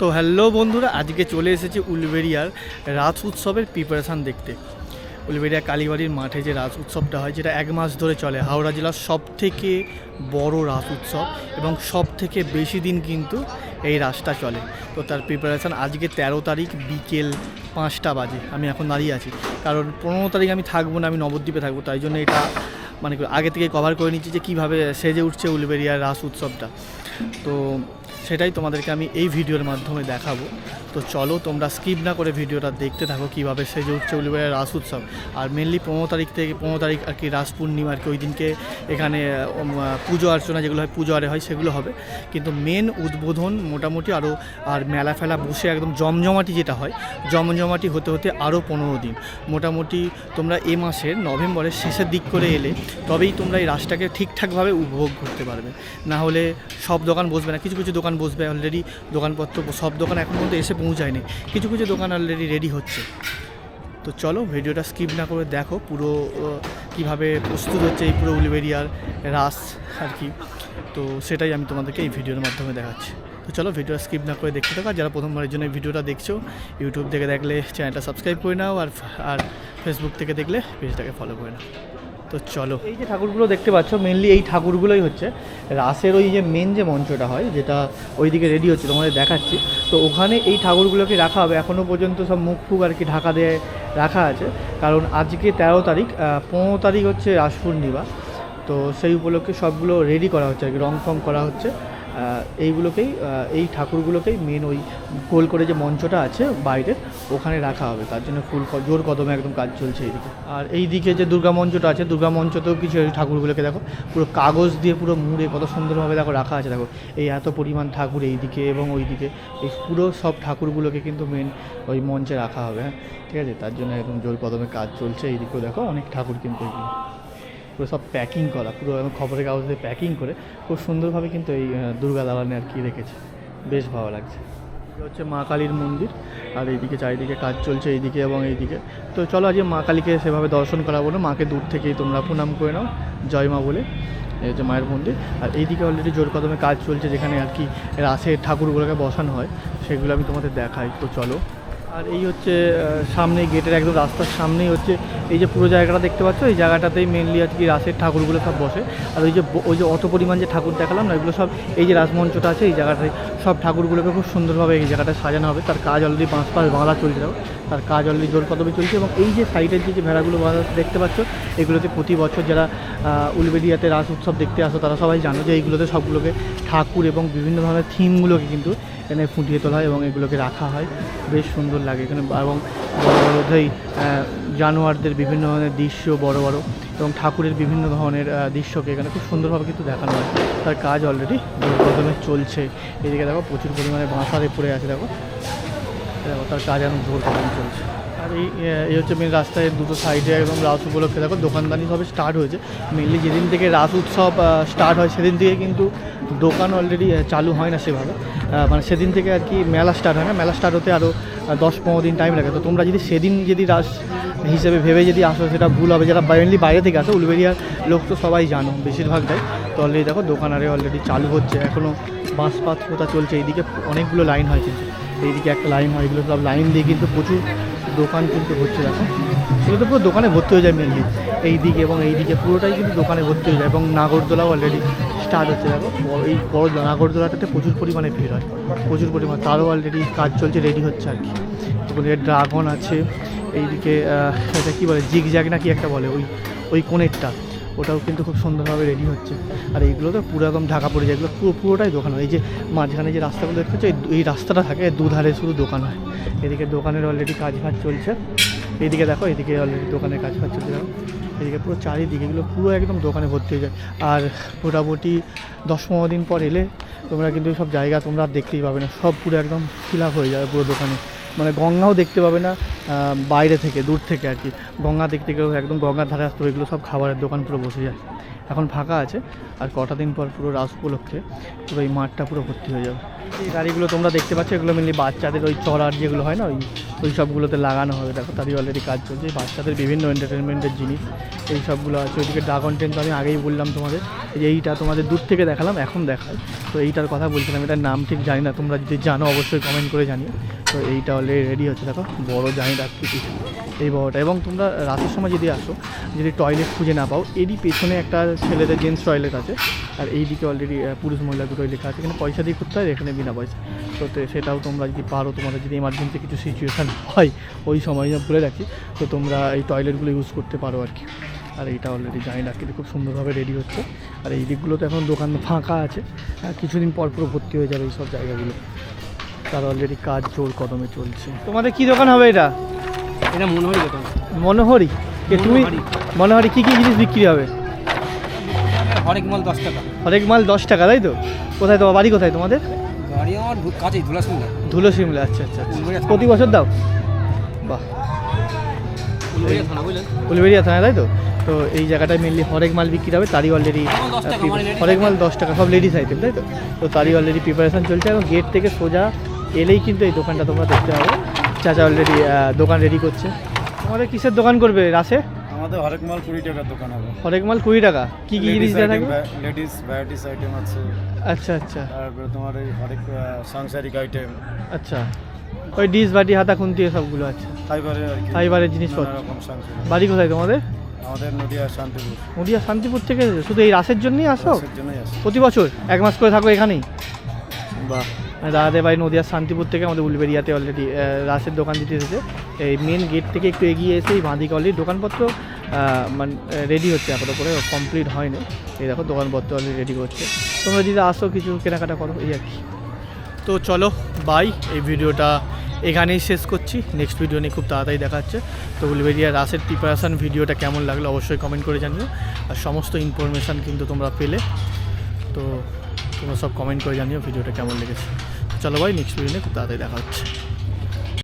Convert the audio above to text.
তো হ্যালো বন্ধুরা, আজকে চলে এসেছি উলবেরিয়ার রাস উৎসবের প্রিপারেশান দেখতে। উলবেরিয়া কালীবাড়ির মাঠে যে রাস উৎসবটা হয়, যেটা এক মাস ধরে চলে, হাওড়া জেলার সব থেকে বড় রাস উৎসব এবং সব থেকে বেশি দিন কিন্তু এই রাসটা চলে। তো তার প্রিপারেশান আজকে তেরো তারিখ বিকেল পাঁচটা বাজে, আমি এখন দাঁড়িয়ে আছি। কারণ পনেরো তারিখ আমি থাকব না, আমি নবদ্বীপে থাকব, তাই জন্য এটা মানে আগে থেকে কভার করে নিচ্ছি যে কীভাবে সেজে উঠছে উলবেরিয়ার রাস উৎসবটা। তো সেটাই তোমাদেরকে আমি এই ভিডিওর মাধ্যমে দেখাবো। তো চলো তোমরা স্কিপ না করে ভিডিওটা দেখতে থাকো কীভাবে সেজে উঠছে উলবেড়িয়া রাস উৎসব। আর মেনলি পনেরো তারিখ থেকে পনেরো তারিখ আর কি রাস পূর্ণিমা আর কি ওই দিনকে এখানে পুজো অর্চনা যেগুলো হয়, পুজো আরে হয়, সেগুলো হবে। কিন্তু মেন উদ্বোধন মোটামুটি আরও আর মেলা ফেলা বসে একদম জমজমাটি যেটা হয়, জমজমাটি হতে হতে আরও পনেরো দিন। মোটামুটি তোমরা এ মাসের নভেম্বরের শেষের দিক করে এলে তবেই তোমরা এই রাসটাকে ঠিকঠাকভাবে উপভোগ করতে পারবে। না হলে সব দোকান বসবে না, কিছু কিছু দোকান বসবে অলরেডি দোকানপত্র সব দোকান এখন পর্যন্ত এসে পৌঁছায়নি। কিছু কিছু দোকান অলরেডি রেডি হচ্ছে। তো চলো, ভিডিওটা স্কিপ না করে দেখো পুরো কীভাবে প্রস্তুত হচ্ছে এই পুরো উলবেরিয়ার রাস আর কি। তো সেটাই আমি তোমাদেরকে এই ভিডিওর মাধ্যমে দেখাচ্ছি। তো চলো, ভিডিওটা স্কিপ না করে দেখতে থাকো। যারা প্রথমবারের জন্য ভিডিওটা দেখছ ইউটিউব থেকে দেখলে চ্যানেলটা সাবস্ক্রাইব করে নাও আর আর ফেসবুক থেকে দেখলে পেজটাকে ফলো করে নাও। তো চলো। এই যে ঠাকুরগুলো দেখতে পাচ্ছ মেনলি এই ঠাকুরগুলোই হচ্ছে। রাসের ওই যে মেন যে মঞ্চটা হয়, যেটা ওইদিকে রেডি হচ্ছে, তোমাদের দেখাচ্ছি। তো ওখানে এই ঠাকুরগুলোকে রাখা হবে। এখনও পর্যন্ত সব মুখ ফুক আর কি ঢাকা দিয়ে রাখা আছে। কারণ আজকে তেরো তারিখ পনেরো তারিখ হচ্ছে রাস পূর্ণিমা। তো সেই উপলক্ষে সবগুলো রেডি করা হচ্ছে আর কি, রং ফং করা হচ্ছে। এইগুলোকেই এই ঠাকুরগুলোকেই মেন ওই গোল করে যে মঞ্চটা আছে বাইরে, ওখানে রাখা হবে। তার জন্য ফুল জোর কদমে একদম কাজ চলছে এইদিকে। আর এই দিকে যে দুর্গা মঞ্চটা আছে, দুর্গা মঞ্চতেও কিছু এই ঠাকুরগুলোকে দেখো, পুরো কাগজ দিয়ে পুরো মুড়ে কত সুন্দরভাবে দেখো রাখা আছে, দেখো। এই এত পরিমাণ ঠাকুর এইদিকে এবং ওইদিকে, এই পুরো সব ঠাকুরগুলোকে কিন্তু মেন ওই মঞ্চে রাখা হবে হ্যাঁ। ঠিক আছে? তার জন্য একদম জোর কদমে কাজ চলছে, এইদিকেও দেখো অনেক ঠাকুর কিন্তু এগুলো। পুরো সব প্যাকিং করা, পুরো খবরের কাগজ দিয়ে প্যাকিং করে খুব সুন্দরভাবে কিন্তু এই দুর্গা দালানে আর কি রেখেছে। বেশ ভালো লাগছে। হচ্ছে মা কালীর মন্দির, আর এইদিকে চারিদিকে কাজ চলছে এইদিকে এবং এইদিকে। তো চলো আজকে মা কালীকে সেভাবে দর্শন করাবো না, মাকে দূর থেকেই তোমরা প্রণাম করে নাও, জয় মা বলে। এই হচ্ছে মায়ের মন্দির। আর এইদিকে অলরেডি জোর কদমে কাজ চলছে যেখানে আর কি রাসের ঠাকুরগুলোকে বসানো হয়, সেগুলো আমি তোমাদের দেখাই। তো চলো। আর এই হচ্ছে সামনে গেটের একদম রাস্তার সামনেই হচ্ছে, এই যে পুরো জায়গাটা দেখতে পাচ্ছ, এই জায়গাটাতেই মেনলি আর কি রাসের ঠাকুরগুলো সব বসে। আর ওই যে ওই যে অত পরিমাণ যে ঠাকুর দেখালাম না এগুলো সব এই যে রাসমঞ্চটা আছে, এই জায়গাটায় সব ঠাকুরগুলোকে খুব সুন্দরভাবে এই জায়গাটায় সাজানো হবে। তার কাজ অলরেডি বাঁশ পাশ বাঁধা চলছে তার কাজ অলরেডি জোর কদমে চলছে এবং এই যে সাইডের যে যে ভেড়াগুলো দেখতে পাচ্ছ, এগুলোতে প্রতি বছর যারা উলবেড়িয়াতে রাস উৎসব দেখতে আসো, তারা সবাই জানো যে এইগুলোতে সবগুলোকে ঠাকুর এবং বিভিন্ন ধরনের থিমগুলোকে কিন্তু এখানে ফুটিয়ে তোলা হয় এবং এগুলোকে রাখা হয়। বেশ সুন্দর লাগে এখানে এবং বড় বড় যেই জানোয়ারদের বিভিন্ন ধরনের দৃশ্য বড় বড় এবং ঠাকুরের বিভিন্ন ধরনের দৃশ্যকে এখানে খুব সুন্দরভাবে কিন্তু দেখানো হয়। তার কাজ অলরেডি প্রথমে চলছে। এদিকে দেখো প্রচুর পরিমাণে বাঁশারে পড়ে আছে, দেখো। তার কাজ এখন জোর কদমে চলছে। আর এই এই হচ্ছে মেন রাস্তায় দুটো সাইডে একদম রাস উপলক্ষে। দেখো, দোকানদানি সবে স্টার্ট হয়েছে। মেনলি যেদিন থেকে রাস উৎসব স্টার্ট হয়, সেদিন থেকে কিন্তু দোকান অলরেডি চালু হয় না সেভাবে। মানে সেদিন থেকে আর কি মেলা স্টার্ট হয় না। মেলা স্টার্ট হতে আরও দশ পনেরো দিন টাইম লাগে। তো তোমরা যদি সেদিন যদি রাস হিসেবে ভেবে যদি আসো, সেটা ভুল হবে। যারা মেনলি বাইরে থেকে আসো, উলবেরিয়ার লোক তো সবাই জানো, বেশিরভাগটাই। তো অলরেডি দেখো, দোকান আরে অলরেডি চালু হচ্ছে। এখনও বাঁশ পাত পোতা চলছে। এইদিকে অনেকগুলো লাইন হয় কিন্তু। এইদিকে একটা লাইন হয়, এগুলো সব লাইন দিয়ে কিন্তু প্রচুর দোকান কিন্তু হচ্ছে দেখো। সেগুলো তো পুরো দোকানে ভর্তি হয়ে যায় মেনলি এই দিকে এবং এই দিকে পুরোটাই কিন্তু দোকানে ভর্তি হয়ে যায় এবং নাগরদোলাও অলরেডি স্টার্ট হচ্ছে দেখো। এই বড় নাগরদোলাটাতে প্রচুর পরিমাণে ভিড় হয়, প্রচুর পরিমাণ। তারও অলরেডি কাজ চলছে রেডি হচ্ছে আর কি। ওখানে ড্রাগন আছে, এইদিকে এটা কী বলে জিগ জ্যাগ না একটা বলে, ওই ওই কোণেরটা। ওটাও কিন্তু খুব সুন্দরভাবে রেডি হচ্ছে। আর এইগুলো তো পুরো একদম ঢাকা পড়ে যায়। এগুলো পুরো, পুরোটাই দোকান হয়। এই যে মাঝখানে যে রাস্তাগুলো দেখতে পাচ্ছ, এই রাস্তাটা থাকে দুধারে শুধু দোকান হয়। এদিকে দোকানের অলরেডি কাজ ফাজ চলছে। এদিকে দেখো, এদিকে অলরেডি দোকানের কাজ ফাজ চলছে। দেখো, এদিকে পুরো চারিদিকে এগুলো পুরো একদম দোকানে ভর্তি হয়ে যায়। আর মোটামুটি দশ পনেরো দিন পর এলে তোমরা কিন্তু সব জায়গা তোমরা দেখতেই পাবে না। সব পুরো একদম ফিল হয়ে যাবে পুরো দোকানে। মানে গঙ্গাও দেখতে পাবে না বাইরে থেকে, দূর থেকে আর কি। গঙ্গা দেখতে গেলেও একদম গঙ্গার ধারে আসতে এগুলো সব খাবারের দোকান পুরো বসে যায়। এখন ফাঁকা আছে, আর কটা দিন পর পুরো রাস উপলক্ষে পুরো এই মাঠটা পুরো ভর্তি হয়ে যাবে। এই গাড়িগুলো তোমরা দেখতে পাচ্ছ, এগুলো মেনলি বাচ্চাদের ওই চড়ার যেগুলো হয় না, ওই ওই সবগুলোতে লাগানো হবে। দেখো, তারই অলরেডি কাজ চলছে। বাচ্চাদের বিভিন্ন এন্টারটেনমেন্টের জিনিস, এই সবগুলো আছে। ওইদিকে ড্রাগন টেন তো আমি আগেই বললাম তোমাদের যে এইটা তোমাদের দূর থেকে দেখালাম, এখন দেখাই তো এইটার কথা বলছিলাম, এটার নাম ঠিক জানি না, তোমরা যদি জানো অবশ্যই কমেন্ট করে জানিও। তো এইটা অলরেডি রেডি হচ্ছে, দেখো, বড় জানি রাখছি এই বড়টা, এবং তোমরা রাতের সময় যদি আসো, যদি টয়লেট খুঁজে না পাও, এরই পেছনে একটা ছেলেদের জেন্টস টয়লেট আছে। আর এইদিকে অলরেডি পুরুষ মহিলা দুটোই লেখা আছে। এখানে পয়সা দিয়ে করতে হয়, এখানে বিনা পয়সা তো তো সেটাও তোমরা যদি পারো তোমাদের যদি এমার্জেন্সি কিছু সিচুয়েশান হয় ওই সময় বলে রাখি। তো তোমরা এই টয়লেটগুলো ইউজ করতে পারো আর কি। আর এইটা অলরেডি জানি না কিন্তু খুব সুন্দরভাবে রেডি হচ্ছে। আর এই দিকগুলোতে এখন দোকান ফাঁকা আছে। কিছুদিন পর পুরো ভর্তি হয়ে যাবে এই সব জায়গাগুলো। তার অলরেডি কাজ জোর কদমে চলছে। তোমাদের কি দোকান হবে এটা? এটা মনে হয় দোকান। মনোহরি? কে তুমি মনোহরি। মনোহরি কী কী জিনিস বিক্রি হবে? হরেক মাল দশ টাকা। হরেক মাল দশ টাকা তাই তো? কোথায় তোমার বাড়ি কোথায় তোমাদের? গাড়ি আমার কাছেই ধুলা শুনলাম ধুলো সিমলা আচ্ছা। আচ্ছা আচ্ছা। প্রতি বছর দাও? বাহ। উলুবেড়িয়া থানা তাই তো? তো এই জায়গাটায় মেনলি হরেক মাল বিক্রি হবে তারই অলরেডি হরেক মাল দশ টাকা সব লেডিস আইটেম তাই তো? তো তারই অলরেডি প্রিপারেশন চলছে। এবং গেট থেকে সোজা এলেই কিন্তু এই দোকানটা তোমরা দেখতে পাবে। চাচা অলরেডি দোকান রেডি করছে। তোমাদের কিসের দোকান করবে রাসে? আমাদের হরেক মাল কুড়ি টাকার দোকান হবে। হরেক মাল কুড়ি টাকা? কী কী জিনিস দেওয়া থাকবে লেডিস ভ্যারাইটিস আইটেম আছে। আচ্ছা আচ্ছা। তারপরে তোমার এই হরেক সাংসারিক আইটেম আচ্ছা। ওই ডিশ বাটি হাতা খুন্তি সবগুলো আছে। ফাইবারের আর কি। ফাইবারের জিনিসপত্র বাড়ি কোথায় তোমাদের? আমাদের নদিয়া শান্তিপুর। নদিয়া শান্তিপুর থেকে শুধু এই রাসের জন্যই আসো? প্রতি বছর? এক মাস করে থাকো এখানেই? বাহ। দাদাদের বাড়ি নদিয়ার শান্তিপুর থেকে আমাদের উলবেরিয়াতে অলরেডি রাসের দোকান দিতে এসেছে। এই মেন গেট থেকে একটু এগিয়ে এসে এই বাঁদিকে অলরেডি দোকানপত্র মানে রেডি হচ্ছে এখনও করে কমপ্লিট হয়নি। এই দেখো, দোকানপত্র অলরেডি রেডি করছে। তোমরা যদি আসো, কিছু কেনাকাটা করো, এই আর কি। তো চলো বাই এই ভিডিওটা এখানেই শেষ করছি। নেক্সট ভিডিও নিয়ে খুব তাড়াতাড়ি দেখাচ্ছে তো উলবেরিয়া রাসের প্রিপারেশান ভিডিওটা কেমন লাগল, অবশ্যই কমেন্ট করে জানিও। আর সমস্ত ইনফরমেশান কিন্তু তোমরা পেলে। তো তোমরা সব কমেন্ট করে জানিও ভিডিওটা কেমন লেগেছে। চলো ভাই নেক্সট ভিডিও নিয়ে খুব তাড়াতাড়ি দেখা হচ্ছে।